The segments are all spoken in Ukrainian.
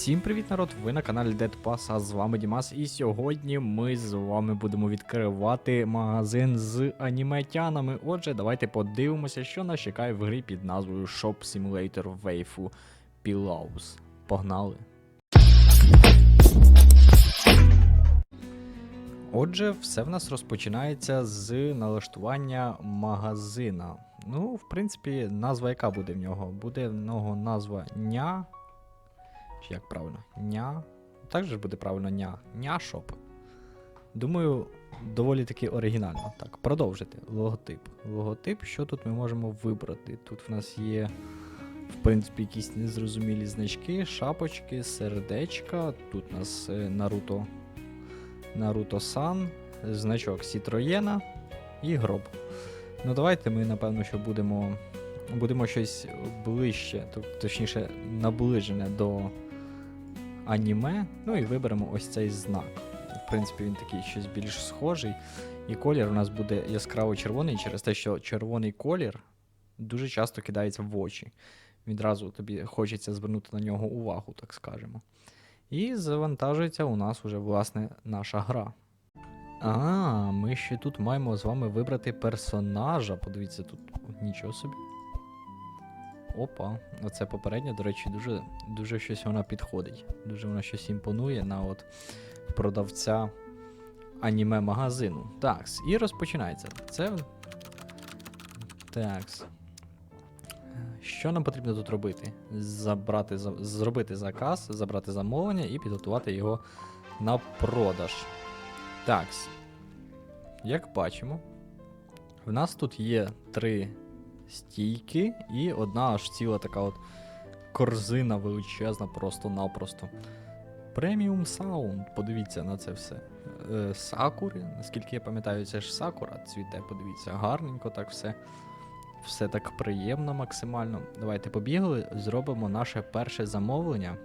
Всім привіт, народ! Ви на каналі Dead Pass, а з вами Дімас. І сьогодні ми з вами будемо відкривати магазин з аніметянами. Отже, давайте подивимося, що нас чекає в грі під назвою Shop Simulator Waifu Pilaus. Погнали! Отже, все в нас розпочинається з налаштування магазина. Ну, в принципі, назва яка буде в нього? Буде в нього назва ня. Чи як правильно? Ня. Так же ж буде правильно ня. Няшоп. Думаю, доволі таки оригінально. Так, продовжити. Логотип. Логотип, що тут ми можемо вибрати? Тут в нас є, в принципі, якісь незрозумілі значки, шапочки, сердечка. Тут у нас е, Наруто. Наруто Сан, значок Сітроєна і гроб. Ну, давайте ми, напевно, що будемо. Будемо щось ближче, точніше, наближене до аніме. Ну і виберемо ось цей знак. В принципі, він такий щось більш схожий. І колір у нас буде яскраво червоний через те, що червоний колір дуже часто кидається в очі. Відразу тобі хочеться звернути на нього увагу, так скажемо. І завантажується у нас уже, власне, наша гра. А, ми ще тут маємо з вами вибрати персонажа. Подивіться, тут нічого собі. Опа, оце попереднє, до речі, дуже, дуже щось вона підходить. Дуже вона щось імпонує на от продавця аніме магазину. Такс, і розпочинається. Це. Такс. Що нам потрібно тут робити? Забрати, за- зробити заказ, забрати замовлення і підготувати його на продаж. Такс. Як бачимо, в нас тут є три стійки і одна аж ціла така от корзина величезна, просто-напросто. Преміум саунд, подивіться на це все. Е, сакури, наскільки я пам'ятаю, це ж сакура цвіте, подивіться, гарненько так все. Все так приємно максимально. Давайте побігли, зробимо наше перше замовлення.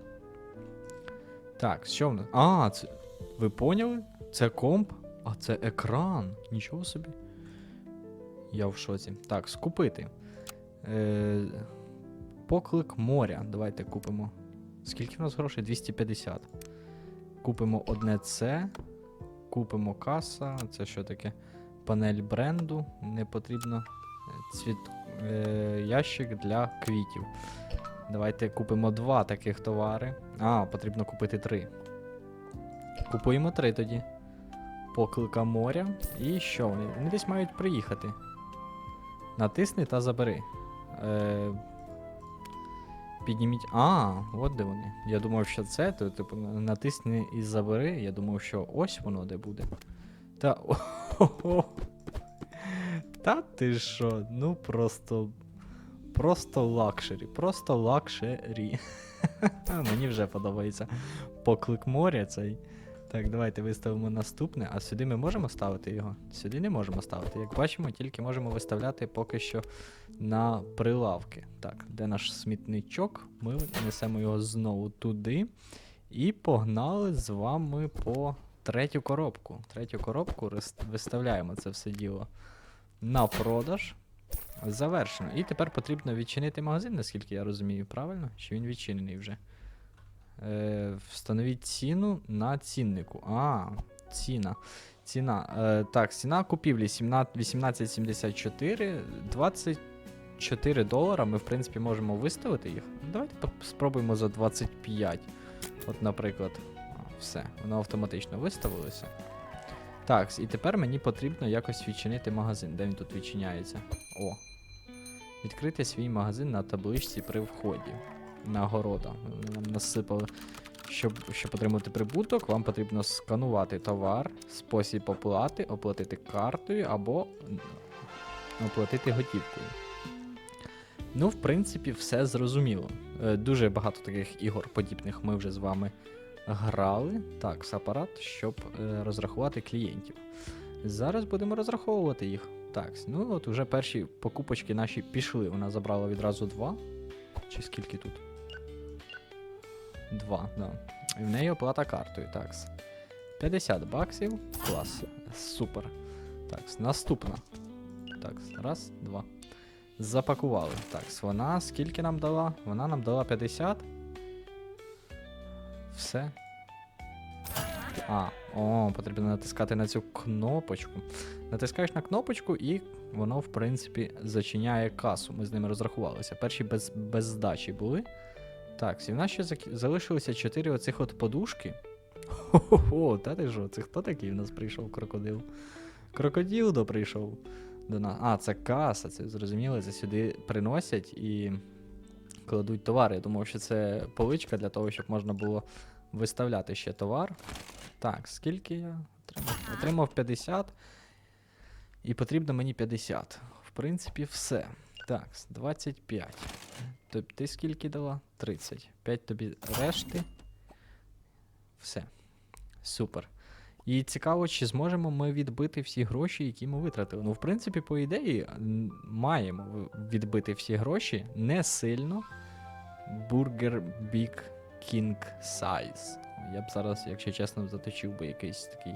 Так, що в нас? А, це. Ви поняли? Це комп, а це екран. Нічого собі. Я в шоці. Так, скупити. Е, поклик моря. Давайте купимо. Скільки в нас грошей? 250. Купимо одне це. Купимо каса. Це що таке? Панель бренду. Не потрібно. Цвіт, е, ящик для квітів. Давайте купимо два таких товари. А, потрібно купити три. Купуємо три тоді. Поклика моря. І що? Вони десь мають приїхати. Натисни та забери. Е, підніміть. А, от де вони. Я думав, що це, то типу натисни і забери. Я думав, що ось воно де буде. Та. Та ти що? Ну просто. Просто лакшері. Просто лакшері. Мені вже подобається поклик моря цей. Так, давайте виставимо наступне. А сюди ми можемо ставити його? Сюди не можемо ставити. Як бачимо, тільки можемо виставляти поки що на прилавки. Так, де наш смітничок? Ми несемо його знову туди. І погнали з вами по третю коробку. Третю коробку виставляємо це все діло на продаж. Завершено. І тепер потрібно відчинити магазин, наскільки я розумію, правильно? Чи він відчинений вже? Е, встановіть ціну на ціннику. А, ціна. Ціна. Е, так, ціна купівлі 18,74, 24 долара. Ми, в принципі, можемо виставити їх. Давайте спробуємо за 25. От, наприклад. Все, воно автоматично виставилося. Так, і тепер мені потрібно якось відчинити магазин. Де він тут відчиняється? О. Відкрити свій магазин на табличці при вході. Нагорода. Нам насипали. Щоб, щоб отримати прибуток, вам потрібно сканувати товар, спосіб оплати, оплатити картою або оплатити готівкою. Ну, в принципі, все зрозуміло. Е, Дуже багато таких ігор подібних ми вже з вами грали. Так, з апарат, щоб е, розрахувати клієнтів. Зараз будемо розраховувати їх. Так, ну от уже перші покупочки наші пішли. Вона забрала відразу два. Чи скільки тут? Два, да. І в неї оплата картою. Такс. 50 баксів. Клас. Супер. Такс. Наступна. Такс. Раз, два. Запакували. Такс. Вона скільки нам дала? Вона нам дала 50. Все. А, о, потрібно натискати на цю кнопочку. Натискаєш на кнопочку, і воно, в принципі, зачиняє касу. Ми з ними розрахувалися. Перші без, без здачі були. Так, і в нас ще залишилося 4 оцих от подушки. Хо-хо-хо, та ти що, це хто такий в нас прийшов крокодил? Крокодил до прийшов до нас. А, це каса, це зрозуміло, це сюди приносять і кладуть товари. Я думав, що це поличка для того, щоб можна було виставляти ще товар. Так, скільки я отримав? Отримав 50. І потрібно мені 50. В принципі, все. Так, 25. Тобто ти скільки дала? 30. 5 тобі решти. Все. Супер. І цікаво, чи зможемо ми відбити всі гроші, які ми витратили. Ну, в принципі, по ідеї, маємо відбити всі гроші не сильно. Burger Big King Size. Я б зараз, якщо чесно, заточив би якийсь такий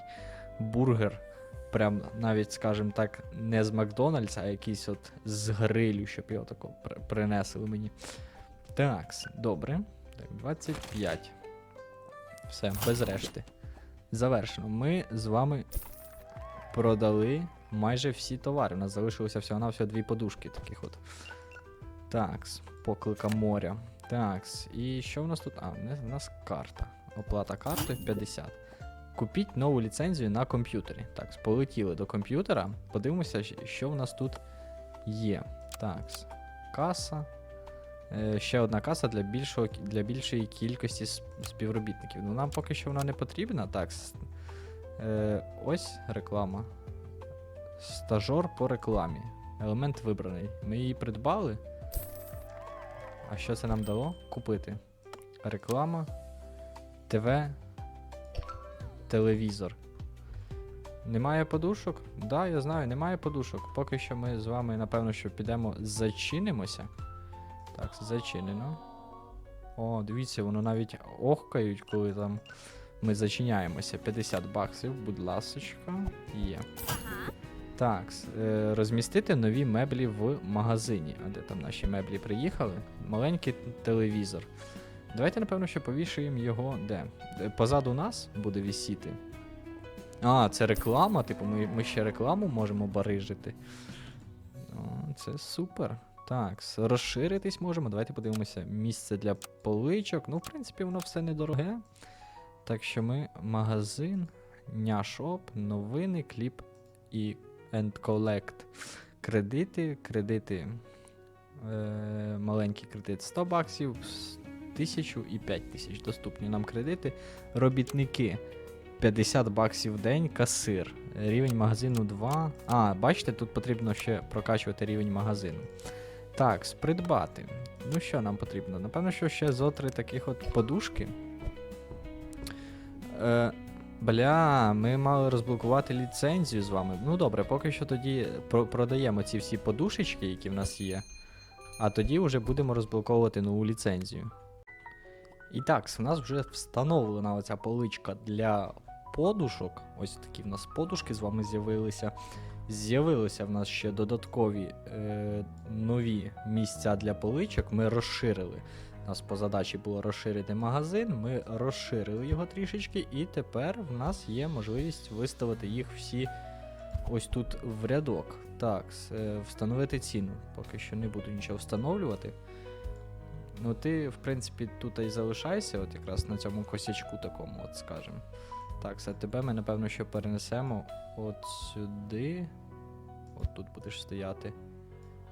бургер. Прям навіть, скажімо так, не з Макдональдса, а якийсь от з грилю, щоб його тако принесли мені. Так, добре. Так, 25. Все, без решти. Завершено. Ми з вами продали майже всі товари. У нас залишилося всього-навсього дві подушки таких от. Такс, поклика моря. Такс. І що в нас тут? А, у нас карта. Оплата карти 50. Купіть нову ліцензію на комп'ютері. Так, полетіли до комп'ютера. Подивимося, що в нас тут є. Такс. Каса. Е, ще одна каса для, більшого, для більшої кількості співробітників. Ну, нам поки що вона не потрібна. Так. Е, ось реклама. Стажор по рекламі. Елемент вибраний. Ми її придбали. А що це нам дало? Купити. Реклама. ТВ. Телевізор. Немає подушок? Да, я знаю, немає подушок. Поки що ми з вами, напевно, що підемо зачинимося. Так, зачинено. О, дивіться, воно навіть охкають, коли там ми зачиняємося. 50 баксів, будь ласочка. Є. Так, е, розмістити нові меблі в магазині. А де там наші меблі приїхали? Маленький телевізор. Давайте, напевно, що повішаємо його де? Е, Позаду нас буде вісіти. А, це реклама, типу, ми, ми ще рекламу можемо барижити. О, це супер. Так, розширитись можемо. Давайте подивимося. Місце для поличок. Ну, в принципі, воно все недороге. Так що ми магазин, няшоп, новини, кліп і and collect. Кредити, кредити. Е, маленький кредит 100 баксів, 1000 і 5000 доступні нам кредити. Робітники 50 баксів в день, касир. Рівень магазину 2. А, бачите, тут потрібно ще прокачувати рівень магазину. Так, придбати. Ну що нам потрібно? Напевно, що ще зо три таких от подушки. Е, бля, ми мали розблокувати ліцензію з вами. Ну добре, поки що тоді про- продаємо ці всі подушечки, які в нас є. А тоді вже будемо розблоковувати нову ліцензію. І так, в нас вже встановлена оця поличка для подушок. Ось такі в нас подушки з вами з'явилися. З'явилися в нас ще додаткові е, нові місця для поличок. Ми розширили. У нас по задачі було розширити магазин. Ми розширили його трішечки, і тепер в нас є можливість виставити їх всі ось тут в рядок. Так, е, встановити ціну. Поки що не буду нічого встановлювати. Ну, ти, в принципі, тут і залишайся, от якраз на цьому косячку такому, от скажем. Так, це тебе ми, напевно, що перенесемо от сюди. От тут будеш стояти.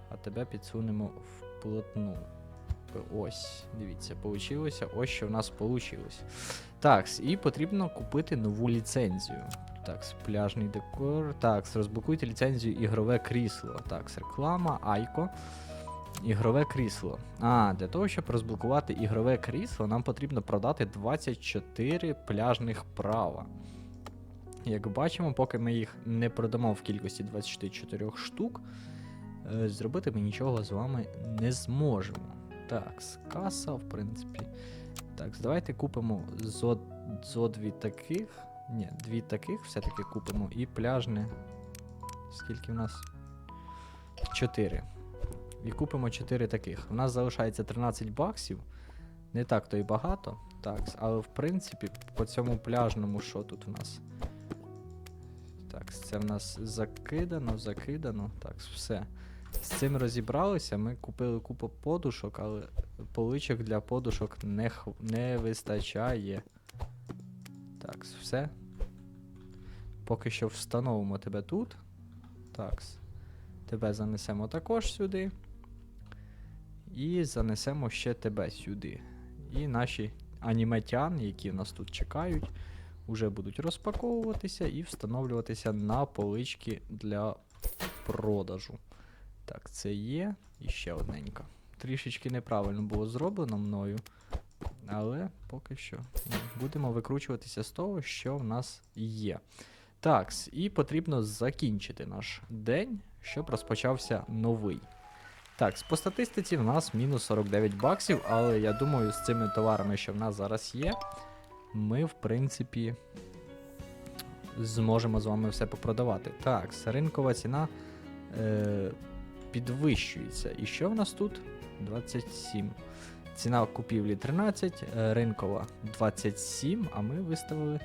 А тебе підсунемо в плотну. Ось, дивіться, получилося. Ось що в нас вийшло. Так, і потрібно купити нову ліцензію. Так, пляжний декор. Так, розблокуйте ліцензію ігрове крісло. Так, реклама, Айко. Ігрове крісло. А, для того, щоб розблокувати ігрове крісло, нам потрібно продати 24 пляжних права. Як бачимо, поки ми їх не продамо в кількості 24 штук, е, зробити ми нічого з вами не зможемо. Так, каса, в принципі. Так, давайте купимо зо, зо дві таких. Ні, дві таких все-таки купимо. І пляжне. Скільки в нас? 4. І купимо 4 таких. У нас залишається 13 баксів. Не так то і багато. Так, але в принципі, по цьому пляжному, що тут у нас? Так, це в нас закидано, закидано. Так, все. З цим розібралися. Ми купили купу подушок, але поличок для подушок не, хв- не вистачає. Так, все. Поки що встановимо тебе тут. Так. Тебе занесемо також сюди. І занесемо ще тебе сюди. І наші аніметян, які нас тут чекають, вже будуть розпаковуватися і встановлюватися на полички для продажу. Так, це є. І ще одненька. Трішечки неправильно було зроблено мною. Але поки що будемо викручуватися з того, що в нас є. Так, і потрібно закінчити наш день, щоб розпочався новий. Так, по статистиці в нас мінус 49 баксів, але я думаю, з цими товарами, що в нас зараз є, ми, в принципі, зможемо з вами все попродавати. Так, ринкова ціна е, підвищується. І що в нас тут? 27. Ціна купівлі 13, е, ринкова 27, а ми виставили.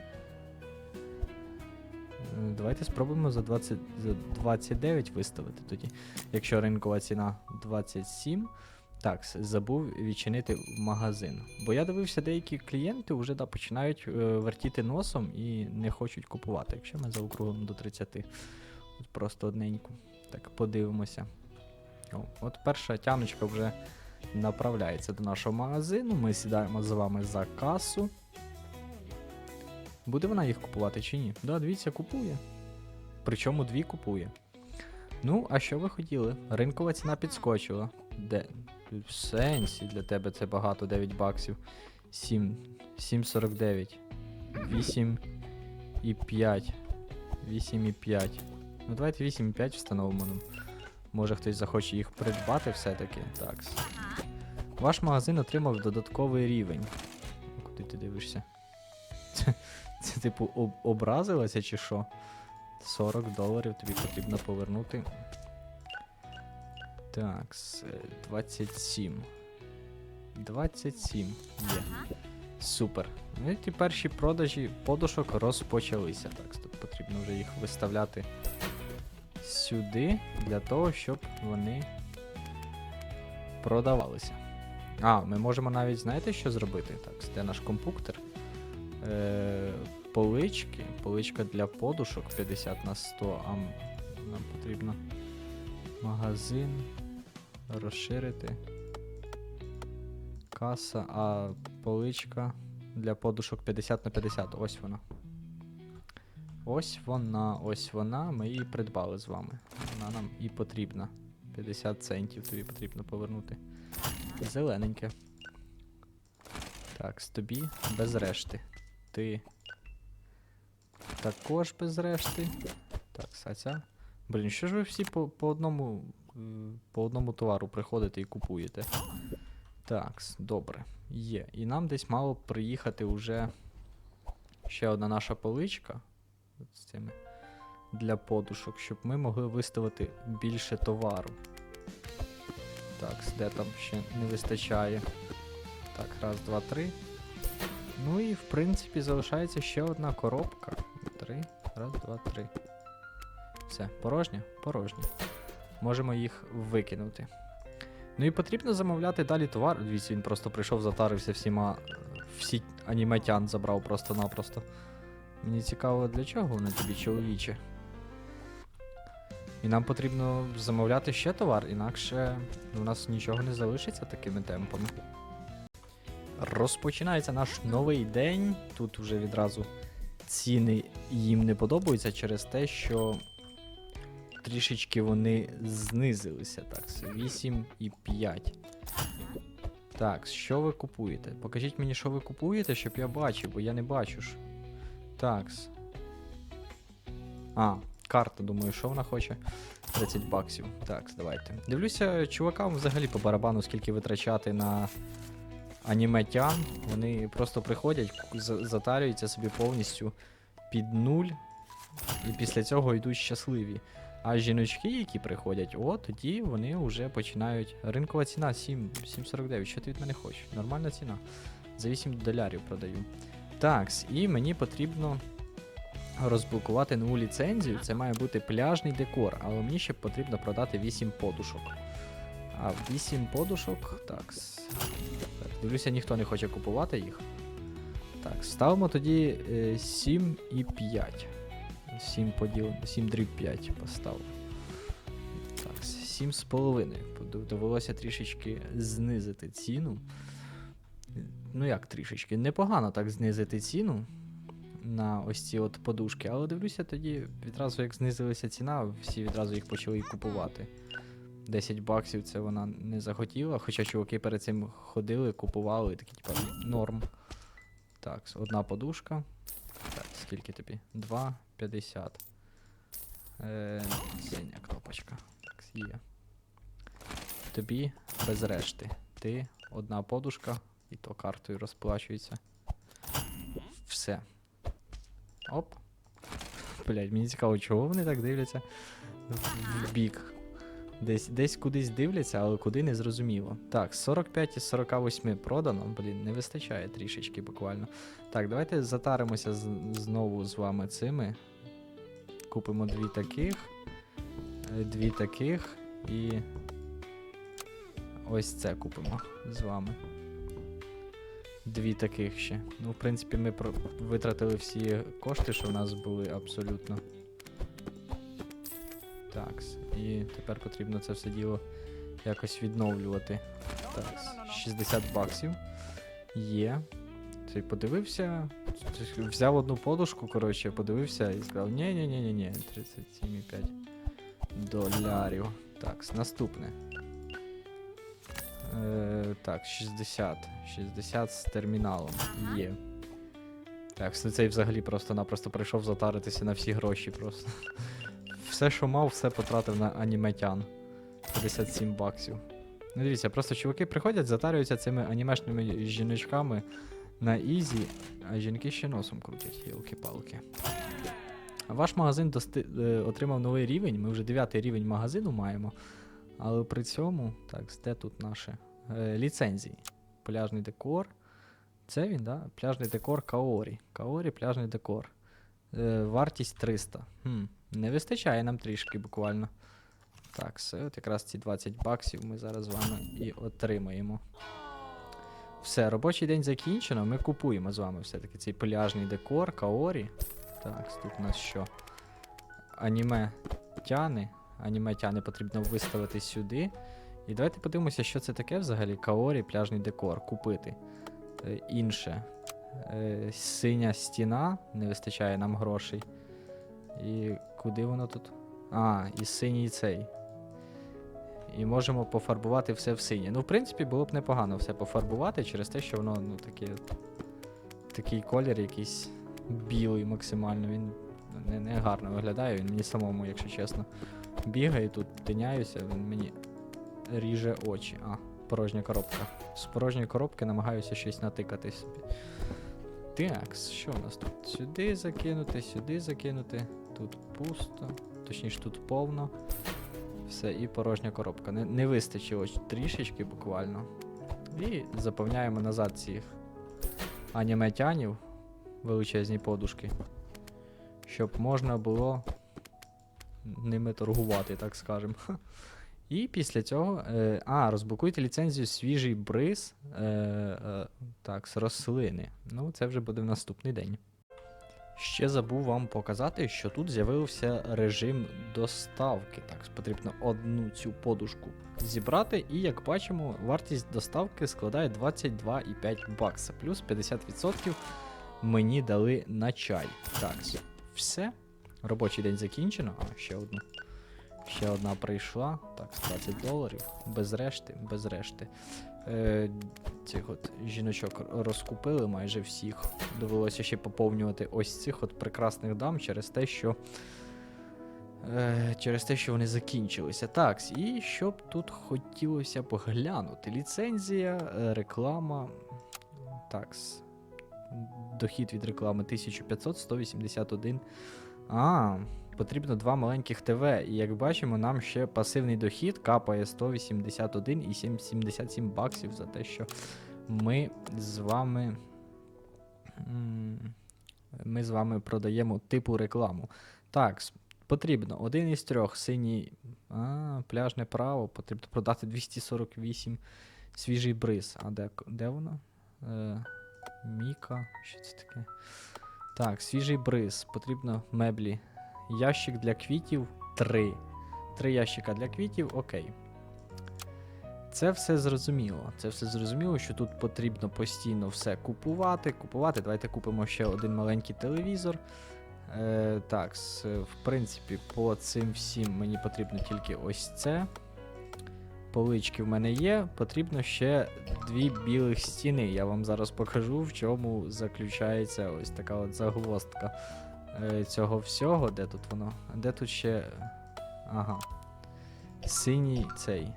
Давайте спробуємо за, 20, за 29 виставити тоді. Якщо ринкова ціна 27. Так, забув відчинити магазин. Бо я дивився, деякі клієнти вже да, починають е, вертіти носом і не хочуть купувати. Якщо ми заокруглимо до 30. От просто одненьку. Так, подивимося. О, от перша тяночка вже направляється до нашого магазину. Ми сідаємо з вами за касу. Буде вона їх купувати чи ні? Да, дивіться, купує. Причому дві купує. Ну, а що ви хотіли? Ринкова ціна підскочила. Де? В сенсі для тебе це багато 9 баксів. 7. 7,49. 8 і 5. 8 і 5. Ну давайте 8 і 5 встановимо. Ну, Може хтось захоче їх придбати все-таки. Так. Ваш магазин отримав додатковий рівень. Куди ти дивишся? Це типу об- образилася чи що? 40 доларів тобі потрібно повернути. Так, е, 27. 27 є. Супер. Ну і ті перші продажі подушок розпочалися. Так, тут потрібно вже їх виставляти сюди для того, щоб вони продавалися. А, ми можемо навіть, знаєте, що зробити? Так, де наш компуктер? Е, полички. Поличка для подушок 50 на 100, а нам потрібно магазин розширити. Каса, а поличка для подушок 50 на 50. Ось вона. Ось вона, ось вона. Ми її придбали з вами. Вона нам і потрібна. 50 центів тобі потрібно повернути. Зелененьке. Так, з тобі без решти. Ти. Також без решти. Так, а. Блін, що ж ви всі по, по одному. По одному товару приходите і купуєте? Так, добре. Є. І нам десь мало приїхати уже ще одна наша поличка. З цими для подушок, щоб ми могли виставити більше товару. Так, де там ще не вистачає. Так, раз, два, три. Ну і в принципі залишається ще одна коробка. Три. Раз, два, три. Все, порожня? Порожня. Можемо їх викинути. Ну і потрібно замовляти далі товар. Дивіться, він просто прийшов, затарився всіма. Всі аніметян забрав просто-напросто. Мені цікаво, для чого вони тобі чоловіче. І нам потрібно замовляти ще товар, інакше у нас нічого не залишиться такими темпами. Розпочинається наш новий день. Тут вже відразу ціни їм не подобаються через те, що трішечки вони знизилися. Так, 8,5. Так, що ви купуєте? Покажіть мені, що ви купуєте, щоб я бачив, бо я не бачу ж. Такс. А, карта, думаю, що вона хоче? 30 баксів. Так, давайте. Дивлюся, чувакам взагалі по барабану, скільки витрачати на аніметян. Вони просто приходять, затарюються собі повністю під нуль, і після цього йдуть щасливі. А жіночки, які приходять, о, тоді вони вже починають. Ринкова ціна 7, 7,49. Що ти від мене хочеш? Нормальна ціна. За 8 долярів продаю. Так, і мені потрібно розблокувати нову ліцензію. Це має бути пляжний декор, але мені ще потрібно продати 8 подушок. А 8 подушок. Так. Дивлюся, ніхто не хоче купувати їх. Так, ставимо тоді е, 7 і 5. 7 поділ... 7 дріб 5 поставив. Так, 7 з половиною. Под- Довелося трішечки знизити ціну. Ну як трішечки? Непогано так знизити ціну на ось ці от подушки, але дивлюся тоді, відразу як знизилася ціна, всі відразу їх почали купувати. 10 баксів це вона не захотіла, хоча чуваки перед цим ходили, купували, такі, типа, норм. Так, одна подушка. Так, скільки тобі? 2,50. Е, синя кнопочка. Так, є. Тобі без решти. Ти одна подушка, і то картою розплачується. Все. Оп. Блять, мені цікаво, чого вони так дивляться в- бік. Десь, десь кудись дивляться, але куди не зрозуміло. Так, 45 із 48 продано. Блін, не вистачає трішечки буквально. Так, давайте затаримося з, знову з вами цими. Купимо дві таких, е, дві таких і. Ось це купимо з вами. Дві таких ще. Ну, в принципі, ми витратили всі кошти, що в нас були абсолютно. Так, і тепер потрібно це все діло якось відновлювати. Так, 60 баксів. Є. Цей подивився. Взяв одну подушку, коротше, подивився і сказав: ні ні ні ні ні 37,5 долярів. Так, наступне. Е, так, 60. 60 з терміналом. Є. Так, цей взагалі просто-напросто прийшов затаритися на всі гроші просто. Все, що мав, все потратив на аніметян. 57 баксів. Ну дивіться, просто чуваки приходять, затарюються цими анімешними жіночками на ізі, а жінки ще носом крутять, йолки-палки. Ваш магазин дости... е, отримав новий рівень. Ми вже 9 рівень магазину маємо. Але при цьому, так, де тут наші е, ліцензії? Пляжний декор. Це він, да? Пляжний декор Каорі. Каорі, пляжний декор. Е, вартість 300. Хм, не вистачає нам трішки буквально. Так, все, от якраз ці 20 баксів ми зараз з вами і отримаємо. Все, робочий день закінчено. Ми купуємо з вами все-таки цей пляжний декор, Каорі. Так, тут у нас що? Аніме тяни. Аніме тяни потрібно виставити сюди. І давайте подивимося, що це таке взагалі. Каорі, пляжний декор. Купити. Е, інше. Е, синя стіна, не вистачає нам грошей. І куди воно тут? А, і синій цей. І можемо пофарбувати все в синє. Ну, в принципі, було б непогано все пофарбувати через те, що воно, ну, таке. Такий колір якийсь білий максимально. Він не, не гарно виглядає, він мені самому, якщо чесно. Бігає тут, тиняюся, він мені ріже очі. А, порожня коробка. З порожньої коробки намагаюся щось натикати собі. Так, що у нас тут? Сюди закинути, сюди закинути. Тут пусто. Точніше, тут повно. Все, і порожня коробка. Не, не вистачило трішечки буквально. І заповняємо назад цих аніметянів, величезні подушки. Щоб можна було ними торгувати, так скажемо. І після цього. Е, а, розблокуйте ліцензію свіжий бриз. Е, е, так, з рослини. Ну, це вже буде в наступний день. Ще забув вам показати, що тут з'явився режим доставки. Так, потрібно одну цю подушку зібрати, і як бачимо, вартість доставки складає 22,5 бакса, плюс 50% мені дали на чай. Так, все. Робочий день закінчено. А, ще одну. Ще одна прийшла. Так, 20 доларів. Без решти, без решти. Е, цих от жіночок розкупили майже всіх. Довелося ще поповнювати ось цих от прекрасних дам через те, що. Е, через те, що вони закінчилися. Так, і що б тут хотілося поглянути? Ліцензія, е, реклама. Так. Дохід від реклами 1500, 181. А, потрібно два маленьких ТВ. І як бачимо, нам ще пасивний дохід капає 181 і 77 баксів за те, що ми з вами. Ми з вами продаємо типу рекламу. Так, потрібно один із трьох синій. А, пляжне право. Потрібно продати 248 свіжий бриз. А де, де воно? Е, Міка. Що це таке? Так, свіжий бриз. Потрібно меблі. Ящик для квітів 3. Три ящика для квітів, окей. Це все зрозуміло. Це все зрозуміло, що тут потрібно постійно все купувати. Купувати. Давайте купимо ще один маленький телевізор. Е, так, в принципі, по цим всім мені потрібно тільки ось це. Полички в мене є. Потрібно ще дві білих стіни. Я вам зараз покажу, в чому заключається ось така от загвоздка цього всього. Де тут воно? Де тут ще. Ага. Синій цей.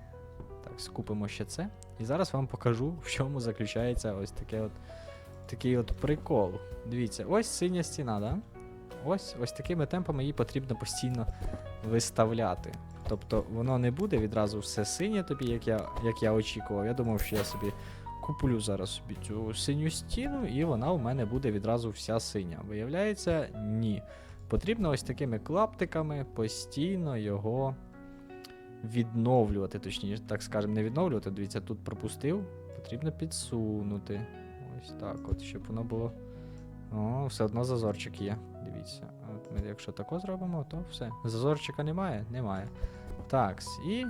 Так, скупимо ще це. І зараз вам покажу, в чому заключається ось таке от, такий от прикол. Дивіться, ось синя стіна, да? Ось, ось такими темпами її потрібно постійно виставляти. Тобто воно не буде відразу все синє тобі, як я, як я очікував. Я думав, що я собі куплю зараз собі цю синю стіну, і вона у мене буде відразу вся синя. Виявляється, ні. Потрібно ось такими клаптиками постійно його відновлювати. Точніше, так скажемо, не відновлювати. Дивіться, тут пропустив. Потрібно підсунути. Ось так, от, щоб воно було. О, все одно зазорчик є. Дивіться. От ми, якщо тако зробимо, то все. Зазорчика немає? Немає. Так, і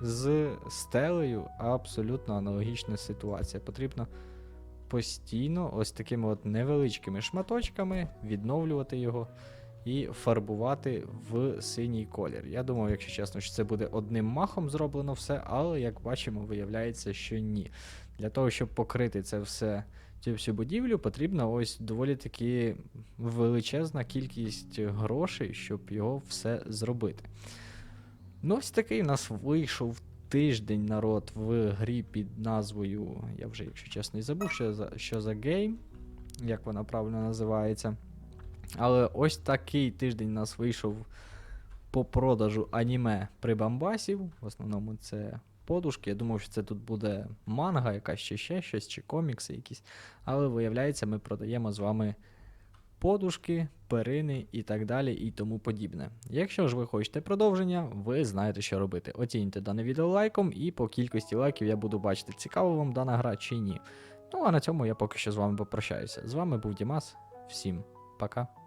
з стелею абсолютно аналогічна ситуація. Потрібно постійно ось такими от невеличкими шматочками відновлювати його і фарбувати в синій колір. Я думав, якщо чесно, що це буде одним махом зроблено все, але як бачимо, виявляється, що ні. Для того, щоб покрити це все, цю всю будівлю, потрібна ось доволі таки величезна кількість грошей, щоб його все зробити. Ну, ось такий у нас вийшов тиждень народ в грі під назвою. Я вже, якщо чесно, і забув, що за, що за гейм, як вона правильно називається. Але ось такий тиждень у нас вийшов по продажу аніме прибамбасів. В основному це подушки. Я думав, що це тут буде манга, якась чи ще щось, чи комікси якісь. Але виявляється, ми продаємо з вами подушки, перини і так далі, і тому подібне. Якщо ж ви хочете продовження, ви знаєте, що робити. Оціньте дане відео лайком, і по кількості лайків я буду бачити, цікава вам дана гра чи ні. Ну а на цьому я поки що з вами попрощаюся. З вами був Дімас. Всім пока.